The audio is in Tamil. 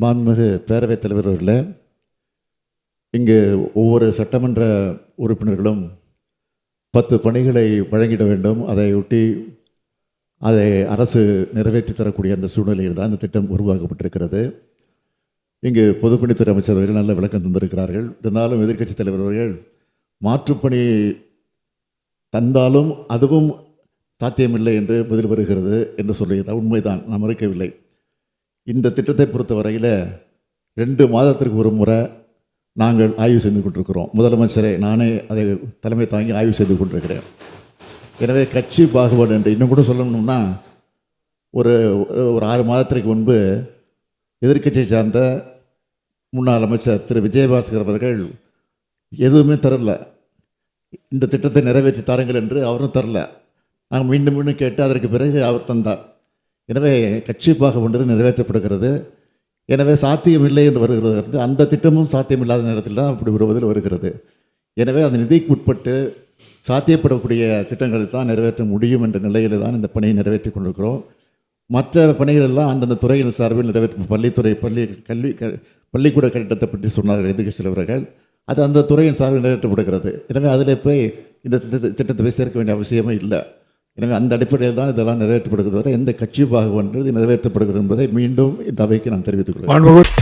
மாண்புமிகு பேரவைத் தலைவர் அவர்களே இங்கு ஒவ்வொரு சட்டமன்ற உறுப்பினர்களும் பத்து பணிகளை வழங்கிட வேண்டும். அதை ஒட்டி அதை அரசு நிறைவேற்றி தரக்கூடிய அந்த சூழ்நிலையில் தான் இந்த திட்டம் உருவாக்கப்பட்டிருக்கிறது. இங்கு பொதுப்பணித்துறை அமைச்சர் அவர்கள் நல்ல விளக்கம் தந்திருக்கிறார்கள். இருந்தாலும் எதிர்க்கட்சித் தலைவர் அவர்கள் மாற்றுப்பணி தந்தாலும் அதுவும் சாத்தியமில்லை என்று பதில் வருகிறது என்று சொல்லுகிறார் உண்மைதான் நான் மறுக்கவில்லை. இந்த திட்டத்தை பொறுத்தவரையில் ரெண்டு மாதத்திற்கு ஒரு முறை நாங்கள் ஆய்வு செய்து கொண்டிருக்கிறோம். முதலமைச்சரை நானே அதை தலைமை தாங்கி ஆய்வு செய்து கொண்டிருக்கிறேன். எனவே கட்சி பாகுபாடு என்று இன்னும் கூட சொல்லணும்னா ஒரு ஒரு ஆறு மாதத்திற்கு முன்பு எதிர்க்கட்சியை சார்ந்த முன்னாள் அமைச்சர் திரு. விஜயபாஸ்கர் அவர்கள் எதுவுமே தரல. இந்த திட்டத்தை நிறைவேற்றி தாருங்கள் என்று அவரும் தரல. நாங்கள் மீண்டும் மீண்டும் கேட்டு அதற்கு பிறகு அவர் தந்தார். எனவே கட்சி ஒன்று நிறைவேற்றப்படுகிறது. எனவே சாத்தியமில்லை என்று வருகிறது. அந்த திட்டமும் சாத்தியமில்லாத நேரத்தில் தான் அப்படி வருவதில் வருகிறது. எனவே அந்த நிதிக்கு உட்பட்டு சாத்தியப்படக்கூடிய திட்டங்களை தான் நிறைவேற்ற முடியும் என்ற நிலையில் தான் இந்த பணியை நிறைவேற்றி கொண்டிருக்கிறோம். மற்ற பணிகள் எல்லாம் அந்தந்த துறைகள் சார்பில் நிறைவேற்றும் பள்ளித்துறை பள்ளி கல்வி க பள்ளிக்கூட கட்டிடத்தை பற்றி சொன்னார்கள் எதிர்க்கட்சி தலைவர்கள் அது அந்த துறையின் சார்பில் நிறைவேற்றப்படுகிறது. எனவே அதில் போய் இந்த திட்டத்தை திட்டத்தை போய் சேர்க்க வேண்டிய அவசியமே இல்லை. எனவே அந்த அடிப்படையில் தான் இதெல்லாம் நிறைவேற்றப்படுகிறது. வரை எந்த கட்சி பாகுபன்றது நிறைவேற்றப்படுகிறது என்பதை மீண்டும் இந்த அவைக்கு நான் தெரிவித்துக் கொள்கிறேன்.